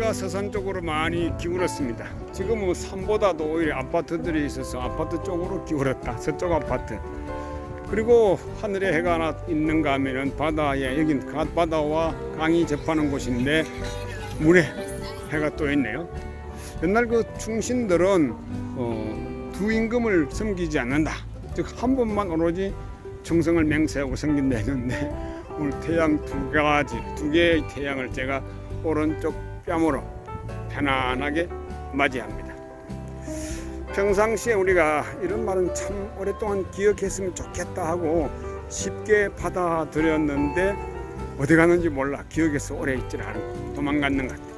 해가 서산 쪽으로 많이 기울었습니다. 지금은 산보다도 오히려 아파트들이 있어서 아파트 쪽으로 기울었다. 서쪽 아파트. 그리고 하늘에 해가 하나 있는가 하면은 바다에 여긴 바다와 강이 접하는 곳인데 물에 해가 또 있네요. 옛날 그 충신들은 어, 두 임금을 섬기지 않는다. 즉 한 번만 오로지 충성을 맹세하고 섬긴다 했는데 오늘 태양 두 가지 두 개의 태양을 제가 오른쪽 뺨으로 편안하게 맞이합니다. 평상시에 우리가 이런 말은 참 오랫동안 기억했으면 좋겠다 하고 쉽게 받아들였는데 어디 갔는지 몰라 기억에서 오래 있질 않고 도망갔는 것 같아요.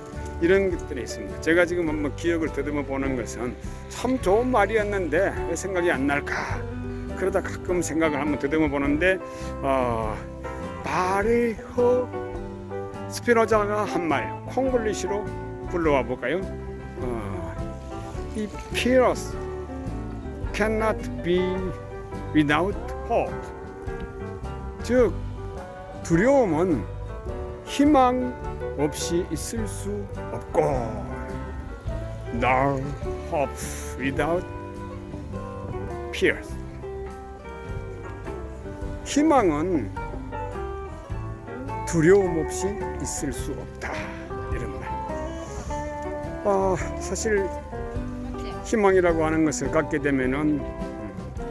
이런 것들이 있습니다. 제가 지금 한번 기억을 더듬어 보는 것은 참 좋은 말이었는데 왜 생각이 안 날까? 그러다 가끔 생각을 한번 더듬어 보는데 어, 바리호 스피노자가 한 말 콩글리시로 불러와 볼까요? 어, 이 fears cannot be without hope. 즉 두려움은 희망 없이 있을 수 없고 no hope without fears. 희망은 두려움 없이 있을 수 없다 이런 말. 아 사실 희망이라고 하는 것을 갖게 되면은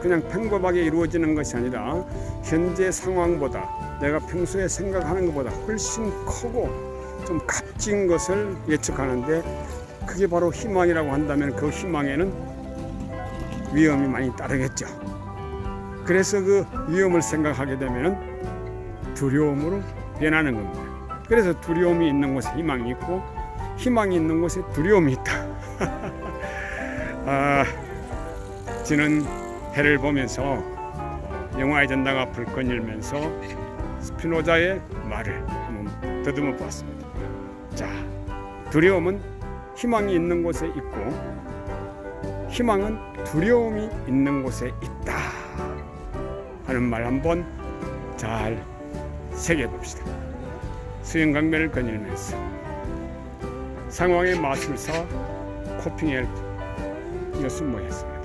그냥 평범하게 이루어지는 것이 아니라 현재 상황보다 내가 평소에 생각하는 것보다 훨씬 크고 좀 값진 것을 예측하는데 그게 바로 희망이라고 한다면 그 희망에는 위험이 많이 따르겠죠. 그래서 그 위험을 생각하게 되면은 두려움으로 변하는 겁니다. 그래서 두려움이 있는 곳에 희망이 있고 희망이 있는 곳에 두려움이 있다. 아, 지는 해를 보면서 영화의 전당 앞을 거닐면서 스피노자의 말을 한번 더듬어 보았습니다. 자, 두려움은 희망이 있는 곳에 있고 희망은 두려움이 있는 곳에 있다 하는 말 한번 잘 새겨봅시다. 수영강변을 거닐면서 상황의 마술사 코핑할 이것은 뭐였습니다.